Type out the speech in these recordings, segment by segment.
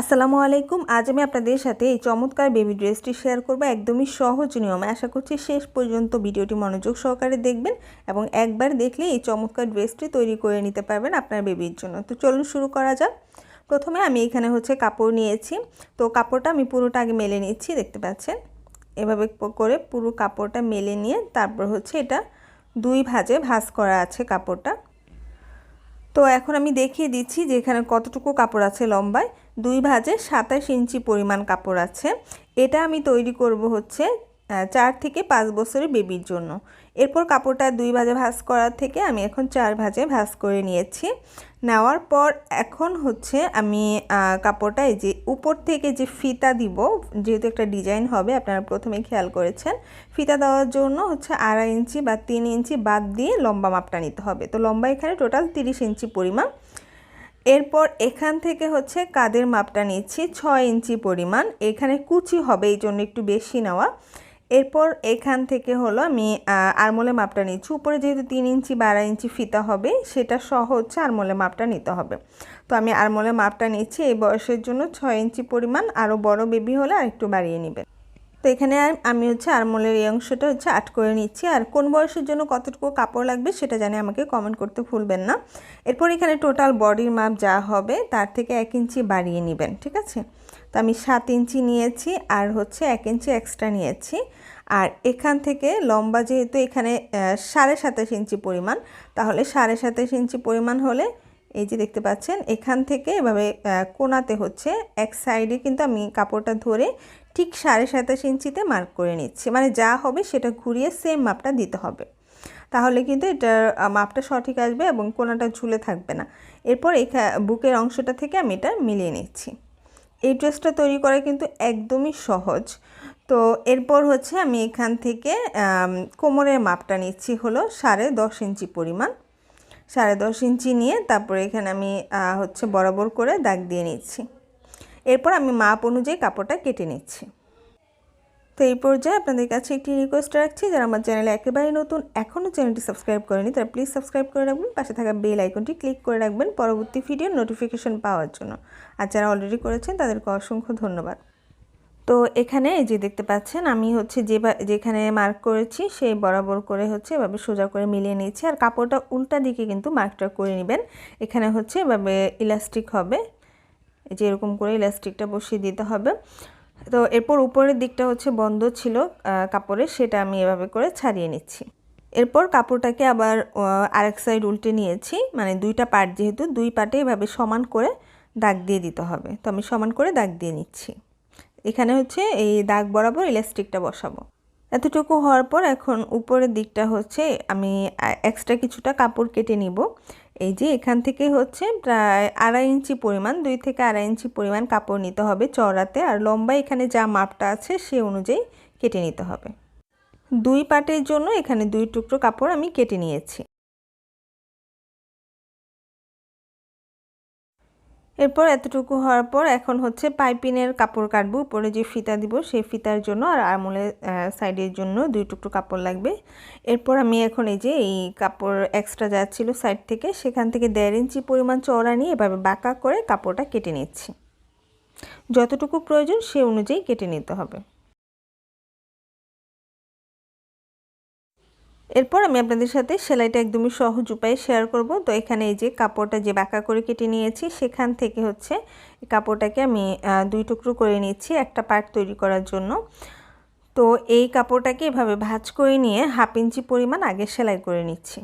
আসসালামু আলাইকুম। আজ আমি আপনাদের সাথে এই চমৎকার বেবি ড্রেসটি শেয়ার করব একদমই সহজ নিয়মে। আশা করছি শেষ পর্যন্ত ভিডিওটি মনোযোগ সহকারে দেখবেন এবং একবার দেখলে এই চমৎকার ড্রেসটি তৈরি করে নিতে পারবেন আপনার বেবির জন্য। তো চলুন শুরু করা যাক। প্রথমে আমি এখানে হচ্ছে কাপড় নিয়েছি। তো কাপড়টা আমি পুরোটা আগে মেলে নিচ্ছি, দেখতে পাচ্ছেন? এভাবে করে পুরো কাপড়টা মেলে নিয়ে তারপর হচ্ছে এটা দুই ভাজে ভাজ করা আছে কাপড়টা। তো এখন আমি দেখিয়ে দিচ্ছি যে এখানে কতটুকু কাপড় আছে লম্বায়। দুই ভাজে সাতাশ ইঞ্চি পরিমাণ কাপড় আছে। এটা আমি তৈরি করব হচ্ছে চার থেকে পাঁচ বছরের বেবির জন্য। এরপর কাপড়টা দুই ভাজে ভাজ করার থেকে আমি এখন চার ভাজে ভাজ করে নিয়েছি। নেওয়ার পর এখন হচ্ছে আমি কাপড়টা এই যে উপর থেকে যে ফিতা দিব, যেহেতু একটা ডিজাইন হবে, আপনারা প্রথমে খেয়াল করেছেন, ফিতা দেওয়ার জন্য হচ্ছে আড়াই ইঞ্চি বা তিন ইঞ্চি বাদ দিয়ে লম্বা মাপটা নিতে হবে। তো লম্বা এখানে টোটাল তিরিশ ইঞ্চি পরিমাণ। এরপর এখান থেকে হচ্ছে কাদের মাপটা নিচ্ছি, ছয় ইঞ্চি পরিমাণ। এখানে কুচি হবে, এই জন্য একটু বেশি নেওয়া। এরপর এখান থেকে হলো আমি আরমোলে মাপটা নিচ্ছি। উপরে যেহেতু তিন ইঞ্চি বারো ইঞ্চি ফিতা হবে, সেটা সহ হচ্ছে আরমোলে মাপটা নিতে হবে। তো আমি আরমোলে মাপটা নিচ্ছি, এই বয়সের জন্য ছয় ইঞ্চি পরিমাণ আরও বড় বেবি হলে আর একটু বাড়িয়ে নেবেন। তো এখানে আমি হচ্ছে আরমোলের এই অংশটা হচ্ছে আট করে নিচ্ছি। আর কোন বয়সের জন্য কতটুকু কাপড় লাগবে সেটা জানি আমাকে কমেন্ট করতে ভুলবেন না। এরপর এখানে টোটাল বডির মাপ যা হবে, তার থেকে এক ইঞ্চি বাড়িয়ে নেবেন, ঠিক আছে? তো আমি সাত ইঞ্চি নিয়েছি আর হচ্ছে এক ইঞ্চি এক্সট্রা নিয়েছি। আর এখান থেকে লম্বা যেহেতু এখানে সাড়ে সাতাশ ইঞ্চি পরিমাণ, তাহলে সাড়ে সাতাশ ইঞ্চি পরিমাণ হলে এই যে দেখতে পাচ্ছেন, এখান থেকে এভাবে কোনাতে হচ্ছে এক সাইডে কিন্তু আমি কাপড়টা ধরে ঠিক সাড়ে সাতাশ ইঞ্চিতে মার্ক করে নিচ্ছি। মানে যা হবে সেটা ঘুরিয়ে সেম মাপটা দিতে হবে। তাহলে কিন্তু এটার মাপটা সঠিক আসবে এবং কোনাটা ঝুলে থাকবে না। এরপর এই বুকের অংশটা থেকে আমি এটা মিলিয়ে নিচ্ছি। এই ড্রেসটা তৈরি করা কিন্তু একদমই সহজ। তো এরপর হচ্ছে আমি এখান থেকে কোমরের মাপটা নিচ্ছি হলো সাড়ে দশ ইঞ্চি পরিমাণ। সাড়ে দশ ইঞ্চি নিয়ে তারপরে এখানে আমি হচ্ছে বরাবর করে দাগ দিয়ে নিচ্ছি। এরপর আমি মাপ অনুযায়ী কাপড়টা কেটে নিচ্ছি। তো এই পর্যায়ে আপনাদের কাছে একটি রিকোয়েস্ট রাখছি, যারা আমার চ্যানেলে একেবারেই নতুন, এখনও চ্যানেলটি সাবস্ক্রাইব করেনি, তারা প্লিজ সাবস্ক্রাইব করে রাখবেন, পাশে থাকা বেল আইকনটি ক্লিক করে রাখবেন পরবর্তী ভিডিওর নোটিফিকেশন পাওয়ার জন্য। আর যারা অলরেডি করেছেন, তাদেরকে অসংখ্য ধন্যবাদ। তো এখানে এই যে দেখতে পাচ্ছেন, আমি হচ্ছে যে যেখানে মার্ক করেছি সেই বরাবর করে হচ্ছে এভাবে সোজা করে মিলিয়ে নিয়েছি। আর কাপড়টা উল্টা দিকে কিন্তু মার্কটা করে নেবেন। এখানে হচ্ছে এভাবে ইলাস্টিক হবে। যে এরকম করে ইলাস্টিকটা বসিয়ে দিতে হবে। তো এরপর উপরের দিকটা হচ্ছে বন্ধ ছিল কাপড়ের, সেটা আমি এভাবে করে ছাড়িয়ে নিচ্ছি। এরপর কাপড়টাকে আবার আরেক সাইড উল্টে নিয়েছি মানে দুইটা পার্ট যেহেতু, দুই পার্টে এভাবে সমান করে দাগ দিয়ে দিতে হবে। তো আমি সমান করে দাগ দিয়ে নিচ্ছি। এখানে হচ্ছে এই দাগ বরাবর ইলাস্টিকটা বসাবো। এতটুকু হওয়ার পর এখন উপরের দিকটা হচ্ছে আমি এক্সট্রা কিছুটা কাপড় কেটে নিব। এই যে এখান থেকে হচ্ছে প্রায় আড়াই ইঞ্চি পরিমাণ, দুই থেকে আড়াই ইঞ্চি পরিমাণ কাপড় নিতে হবে চড়াতে আর লম্বা এখানে যা মাপটা আছে সে অনুযায়ী কেটে নিতে হবে। দুই পাটের জন্য এখানে দুই টুকরো কাপড় আমি কেটে নিয়েছি। এরপর এতটুকু হওয়ার পর এখন হচ্ছে পাইপিনের কাপড় কাটবো। উপরে যে ফিতা দিব, সেই ফিতার জন্য আর আমলের সাইডের জন্য দুই টুকরো কাপড় লাগবে। এরপর আমি এখন এই যে এই কাপড় এক্সট্রা যাচ্ছিল সাইড থেকে, সেখান থেকে দেড় ইঞ্চি পরিমাণ চওড়া নিয়ে এভাবে বাঁকা করে কাপড়টা কেটে নিচ্ছি। যতটুকু প্রয়োজন সে অনুযায়ী কেটে নিতে হবে। এরপর আমি আপনাদের সাথে সেলাইটা একদমই সহজ উপায়ে শেয়ার করব। তো এখানে এই যে কাপড়টা যে বাঁকা করে কেটে নিয়েছি, সেখান থেকে হচ্ছে কাপড়টাকে আমি দুই টুকরো করে নিচ্ছি একটা পার্ট তৈরি করার জন্য। তো এই কাপড়টাকে এভাবে ভাজ করে নিয়ে হাফ ইঞ্চি পরিমাণ আগে সেলাই করে নিচ্ছি।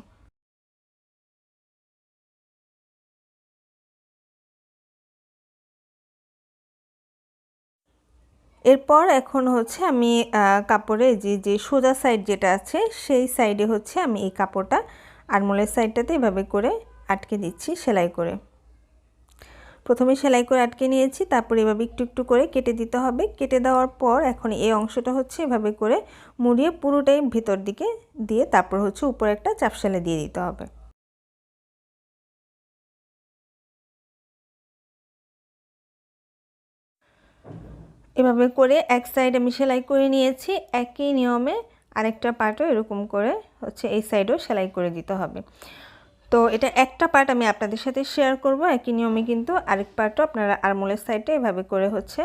এরপর এখন হচ্ছে আমি কাপড়ে যে যে সোজা সাইড যেটা আছে, সেই সাইডে হচ্ছে আমি এই কাপড়টা আরমোলের সাইডটাতে এভাবে করে আটকে দিচ্ছি সেলাই করে। প্রথমে সেলাই করে আটকে নিয়েছি, তারপর এভাবে একটু একটু করে কেটে দিতে হবে। কেটে দেওয়ার পর এখন এই অংশটা হচ্ছে এভাবে করে মুড়িয়ে পুরোটাই ভিতর দিকে দিয়ে তারপর হচ্ছে উপরে একটা চাপ সেলাই দিয়ে দিতে হবে। এভাবে করে এক সাইড আমি সেলাই করে নিয়েছি, একই নিয়মে আরেকটা পার্টও এরকম করে হচ্ছে এই সাইডও সেলাই করে দিতে হবে। তো এটা একটা পার্ট আমি আপনাদের সাথে শেয়ার করব, একই নিয়মে কিন্তু আরেক পার্টও আপনারা আরমোলের সাইডে এভাবে করে হচ্ছে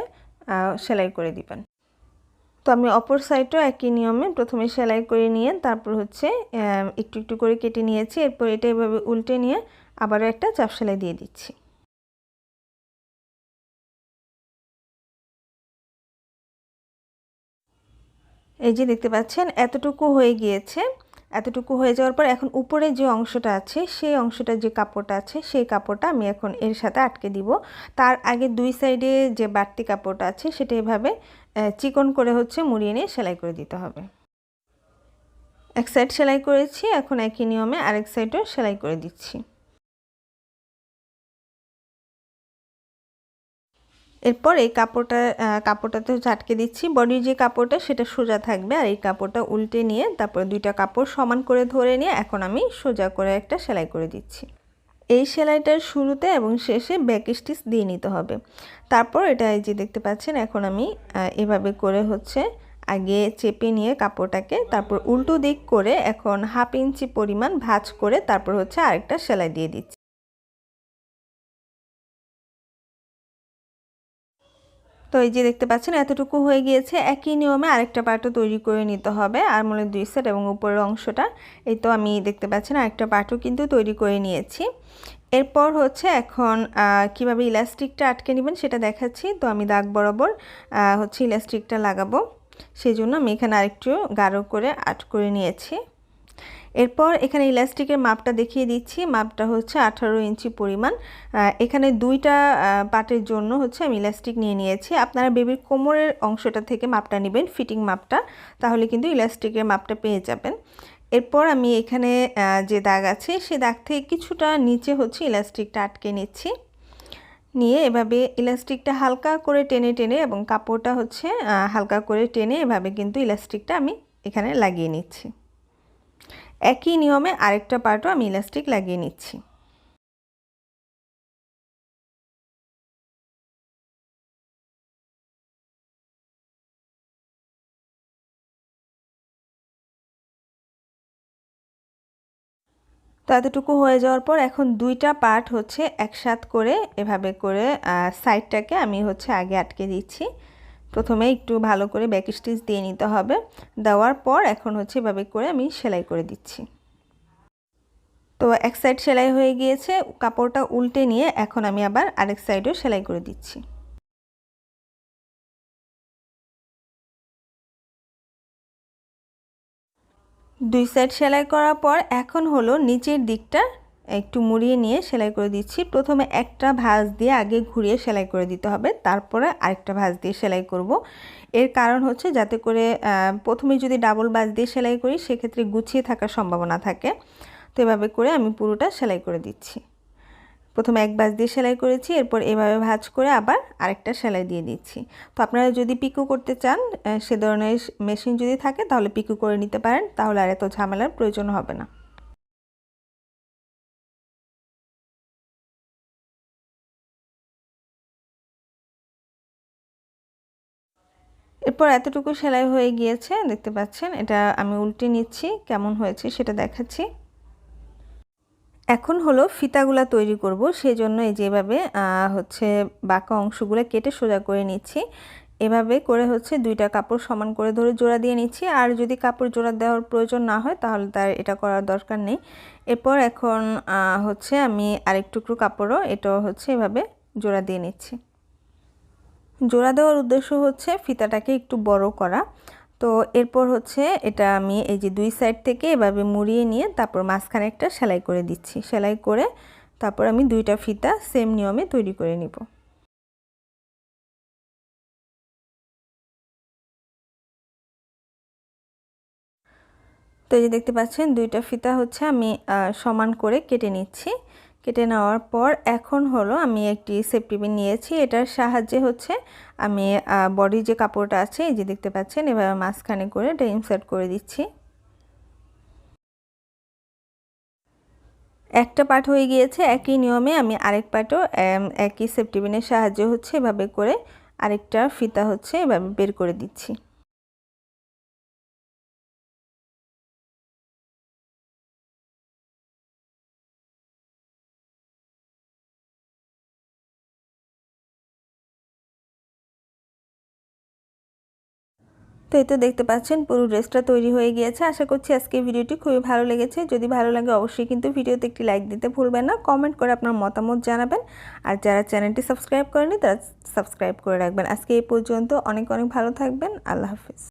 সেলাই করে দিবেন। তো আমি অপর সাইডও একই নিয়মে প্রথমে সেলাই করে নিয়ে তারপর হচ্ছে একটু একটু করে কেটে নিয়েছি, এরপর এটা এভাবে উল্টে নিয়ে আবারও একটা চাপ সেলাই দিয়ে দিচ্ছি। এই যে দেখতে পাচ্ছেন, এতটুকু হয়ে গিয়েছে। এতটুকু হয়ে যাওয়ার পর এখন উপরে যে অংশটা আছে, সেই অংশটা যে কাপড়টা আছে, সেই কাপড়টা আমি এখন এর সাথে আটকে দিব। তার আগে দুই সাইডে যে বাড়তি কাপড়টা আছে, সেটা এভাবে চিকন করে হচ্ছে মুড়িয়ে নিয়ে সেলাই করে দিতে হবে। এক সাইড সেলাই করেছি, এখন একই নিয়মে আরেক সাইডও সেলাই করে দিচ্ছি। এরপর এই কাপড়টা কাপড়টাতে আটকে দিচ্ছি। বডির যে কাপড়টা, সেটা সোজা থাকবে। আর এই কাপড়টা উল্টে নিয়ে তারপর দুইটা কাপড় সমান করে ধরে নিয়ে এখন আমি সোজা করে একটা সেলাই করে দিচ্ছি। এই সেলাইটার শুরুতে এবং শেষে ব্যাক স্টিচ দিয়ে নিতে হবে। তারপর এটা এই যে দেখতে পাচ্ছেন, এখন আমি এভাবে করে হচ্ছে আগে চেপে নিয়ে কাপড়টাকে তারপর উল্টো দিক করে এখন হাফ ইঞ্চি পরিমাণ ভাঁজ করে তারপর হচ্ছে আরেকটা সেলাই দিয়ে দিচ্ছি। তো এই যে দেখতে পাচ্ছেন, এতটুকু হয়ে গিয়েছে। একই নিয়মে আরেকটা পার্টও তৈরি করে নিতে হবে আর মনে দুই সেট এবং উপরের অংশটা। এই তো আমি দেখতে পাচ্ছেন, আরেকটা পার্টও কিন্তু তৈরি করে নিয়েছি। এরপর হচ্ছে এখন কীভাবে ইলাস্টিকটা আটকে নেবেন সেটা দেখাচ্ছি। তো আমি দাগ বরাবর হচ্ছে ইলাস্টিকটা লাগাবো। সেই জন্য আমি এখানে আরেকটু গাঢ় করে আট করে নিয়েছি। এরপর এখানে ইলাস্টিকের মাপটা দেখিয়ে দিচ্ছি। মাপটা হচ্ছে আঠারো ইঞ্চি পরিমাণ। এখানে দুইটা পাটের জন্য হচ্ছে আমি ইলাস্টিক নিয়ে নিয়েছি। আপনারা বেবির কোমরের অংশটা থেকে মাপটা নেবেন, ফিটিং মাপটা। তাহলে কিন্তু ইলাস্টিকের মাপটা পেয়ে যাবেন। এরপর আমি এখানে যে দাগ আছে, সে দাগ থেকে কিছুটা নিচে হচ্ছে ইলাস্টিকটা আটকে নিচ্ছি। নিয়ে এভাবে ইলাস্টিকটা হালকা করে টেনে টেনে এবং কাপড়টা হচ্ছে হালকা করে টেনে এভাবে কিন্তু ইলাস্টিকটা আমি এখানে লাগিয়ে নিচ্ছি। একই নিয়মে আরেকটা পার্টও আমি ইলাস্টিক লাগিয়ে নিচ্ছি। তো এতটুকু হয়ে যাওয়ার পর এখন দুইটা পার্ট হচ্ছে একসাথ করে এভাবে করে সাইডটাকে আমি হচ্ছে আগে আটকে দিচ্ছি। প্রথমে একটু ভালো করে ব্যাক স্টিচ দিয়ে নিতে হবে। দেওয়ার পর এখন হচ্ছে এভাবে করে আমি সেলাই করে দিচ্ছি। তো এক সাইড সেলাই হয়ে গিয়েছে, কাপড়টা উল্টে নিয়ে এখন আমি আবার আরেক সাইডও সেলাই করে দিচ্ছি। দুই সাইড সেলাই করার পর এখন হলো নিচের দিকটা একটু মুড়িয়ে নিয়ে সেলাই করে দিচ্ছি। প্রথমে একটা ভাঁজ দিয়ে আগে ঘুরিয়ে সেলাই করে দিতে হবে। তারপরে আরেকটা ভাঁজ দিয়ে সেলাই করব। এর কারণ হচ্ছে যাতে করে প্রথমে যদি ডাবল ভাঁজ দিয়ে সেলাই করি, সেক্ষেত্রে গুছিয়ে থাকার সম্ভাবনা থাকে। তো এভাবে করে আমি পুরোটা সেলাই করে দিচ্ছি। প্রথমে এক ভাঁজ দিয়ে সেলাই করেছি, এরপর এভাবে ভাজ করে আবার আরেকটা সেলাই দিয়ে দিচ্ছি। তো আপনারা যদি পিকো করতে চান সে ধরনের মেশিন যদি থাকে, তাহলে পিকো করে নিতে পারেন। তাহলে আর এত ঝামেলার প্রয়োজন হবে না। এরপর এতটুকু সেলাই হয়ে গিয়েছে, দেখতে পাচ্ছেন, এটা আমি উল্টে নিচ্ছি, কেমন হয়েছে সেটা দেখাচ্ছি। এখন হলো ফিতাগুলা তৈরি করব সেই জন্য এই যেভাবে হচ্ছে বাঁকা অংশগুলো কেটে সোজা করে নিচ্ছি। এভাবে করে হচ্ছে দুইটা কাপড় সমান করে ধরে জোড়া দিয়ে নিচ্ছি, আর যদি কাপড় জোড়া দেওয়ার প্রয়োজন না হয়, তাহলে তার এটা করার দরকার নেই। এরপর এখন হচ্ছে আমি আরেক টুকরো কাপড়ও, এটাও হচ্ছে এভাবে জোড়া দিয়ে নিচ্ছি। জোড়া দেওয়ার উদ্দেশ্য হচ্ছে ফিতাটাকে একটু বড় করা। তো এরপর হচ্ছে এটা আমি এই যে দুই সাইড থেকে এভাবে মুড়িয়ে নিয়ে তারপর মাঝখানে একটা সেলাই করে দিচ্ছি। সেলাই করে তারপর আমি দুইটা ফিতা সেম নিয়মে তৈরি করে নিব। তো এই যে দেখতে পাচ্ছেন দুইটা ফিতা হচ্ছে আমি সমান করে কেটে নিচ্ছি। কেটে নেওয়ার পর এখন হলো আমি একটি সেফটি পিন নিয়েছি। এটার সাহায্যে হচ্ছে আমি বডি যে কাপড়টা আছে, এই যে দেখতে পাচ্ছেন, এভাবে মাঝখানে করে এটা ইনসার্ট করে দিচ্ছি। একটা পার্ট হয়ে গিয়েছে, একই নিয়মে আমি আরেক পার্টও একই সেফটি পিনের সাহায্যে হচ্ছে এভাবে করে আরেকটা ফিতা হচ্ছে এভাবে বের করে দিচ্ছি। তো এই তো দেখতে পাচ্ছেন, পুরো ড্রেসটা তৈরি হয়ে গিয়েছে। আশা করছি আজকে ভিডিওটি খুবই ভালো লেগেছে। যদি ভালো লাগে অবশ্যই কিন্তু ভিডিওতে একটি লাইক দিতে ভুলবেন না, কমেন্ট করে আপনার মতামত জানাবেন। আর যারা চ্যানেলটি সাবস্ক্রাইব করেনি তারা সাবস্ক্রাইব করে রাখবেন। আজকে এই পর্যন্ত অনেক অনেক ভালো থাকবেন। আল্লাহ হাফিজ।